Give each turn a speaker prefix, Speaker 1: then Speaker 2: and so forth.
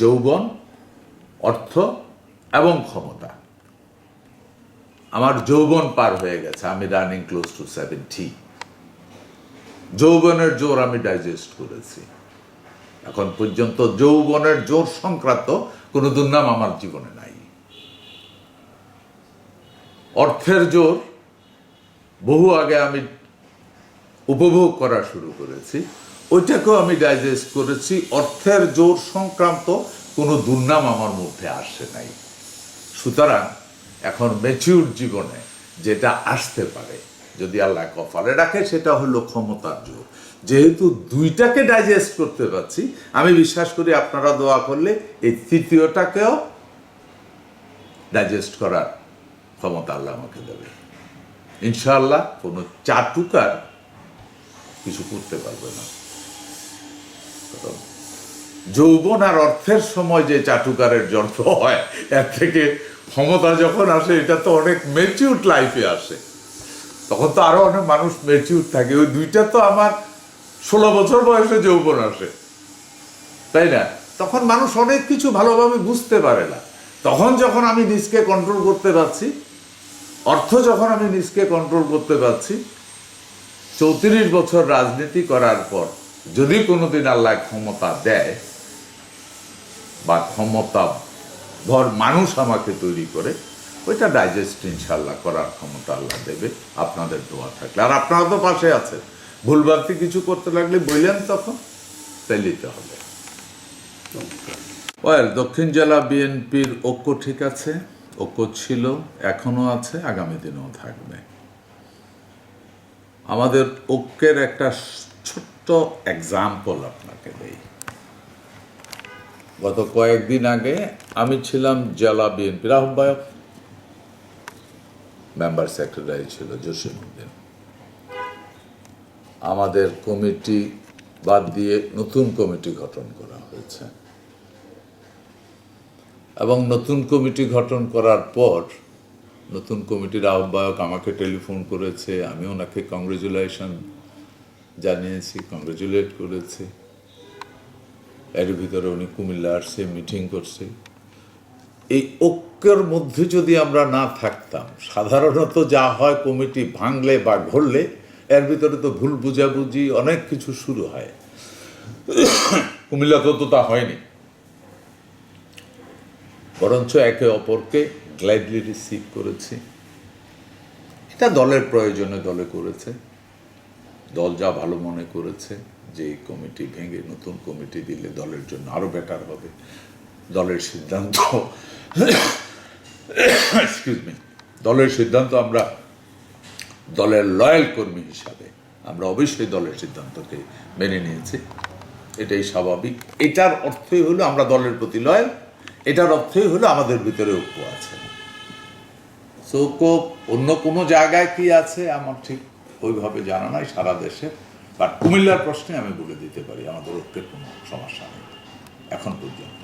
Speaker 1: যৌবন, অর্থ এবং ক্ষমতা। আমার যৌবন পার হয়ে গেছে, আমি রানিং ক্লোজ টু সেভেন্টি যৌবনের জোর আমি ডাইজেস্ট করেছি। এখন পর্যন্ত যৌবনের জোর সংক্রান্ত কোনো দুর্নাম আমার জীবনে নাই। অর্থের জোর বহু আগে আমি উপভোগ করা শুরু করেছি। ওইটাকেও আমি ডাইজেস্ট করেছি। অর্থের জোর সংক্রান্ত কোনো দুর্নাম আমার মধ্যে আসে নাই। সুতরাং এখন ম্যাচিউর জীবনে যেটা আসতে পারে, যদি আল্লাহ কপালে রাখে, সেটা হলো ক্ষমতার জোর। যেহেতু দুইটাকে ডাইজেস্ট করতে পারছি, আমি বিশ্বাস করি আপনারা দোয়া করলে এই তৃতীয়টাকেও ডাইজেস্ট করার ক্ষমতা আল্লাহ আমাকে দেবে। ইনশাআল্লাহ কোনো চাটুকার কিছু করতে পারবে না। যৌবন আর অর্থের সময় যে চাটুকারের জন্ম হয়, এর থেকে ক্ষমতা যখন আসে, এটা তো অনেক মেচিউর লাইফে আসে। তখন তো আরও অনেক মানুষ মেচিউর থাকে। ওই দুইটা তো আমার ষোলো বছর বয়সে যৌবন আসে। তাই না? তখন মানুষ অনেক কিছু ভালোভাবে বুঝতে পারে না। তখন যখন আমি নিজকে কন্ট্রোল করতে পারছি, অর্থ যখন আমি নিজকে কন্ট্রোল করতে পারছি, চৌত্রিশ বছর রাজনীতি করার পর যদি কোনোদিন আল্লাহ ক্ষমতা দেয় বা ক্ষমতা ভর মানুষ আমাকে তৈরি করে, ওইটা ডাইজেস্ট ইনশাল্লাহ করার ক্ষমতা আল্লাহ দেবে। আপনাদের দোয়া থাকলে। আর আপনারা তো পাশে আছেন। ভুলবার্তি কিছু করতে লাগলে বললেন তখন তাইলেই হবে। ওয়েল, দক্ষিণ জেলা বিএনপির ঐক্য ঠিক আছে, ঐক্য ছিল, এখনও আছে, আগামী দিনেও থাকবে। আমাদের ঐক্যের একটা ছোট্ট এক্সাম্পল আপনাকে দেই। গত কয়েকদিন আগে আমি ছিলাম জেলা বিএনপির আহ্বায়ক মেম্বার সেক্রেটারি ছিল জসিমুদ্দিন আমাদের কমিটি বাদ দিয়ে নতুন কমিটি গঠন করা হয়েছে। এবং নতুন কমিটি গঠন করার পর নতুন কমিটির আহ্বায়ক আমাকে টেলিফোন করেছে, আমি ওনাকে কংগ্রেচুলেশন জানিয়েছি কংগ্রেচুলেট করেছি। এর ভিতরে উনি কুমিল্লা আসছে মিটিং করছে। এই ঐক্যের মধ্যে যদি আমরা না থাকতাম, সাধারণত যা হয় কমিটি ভাঙলে বা ঘরলে, এর ভিতরে তো ভুল বুঝাবুঝি, অনেক কিছু শুরু হয়। কুমিল্লা তো তা হয়নি। বরঞ্চ একে অপরকে গ্ল্যাডলি রিসিভ করেছি। এটা দলের প্রয়োজনে দলে করেছে। দল যা ভালো মনে করেছে যে কমিটি ভেঙে নতুন কমিটি দিলে দলের জন্য আরও বেটার হবে। দলের সিদ্ধান্ত এক্সকিউজ মি দলের সিদ্ধান্ত আমরা দলের লয়াল কর্মী হিসাবে আমরা অবশ্যই দলের সিদ্ধান্তকে মেনে নিয়েছি। এটাই স্বাভাবিক। এটার অর্থই হলো আমরা দলের প্রতি লয়াল এটার অর্থই হলো আমাদের ভিতরে ঐক্য আছে। সো ঐক্য অন্য কোনো জায়গায় কি আছে? আমার ঠিক ওইভাবে জানা নাই সারা দেশে বাট কুমিল্লার প্রশ্নে আমি বলে দিতে পারি, আমাদের ঐক্যের কোনো সমস্যা নেই, এখন পর্যন্ত।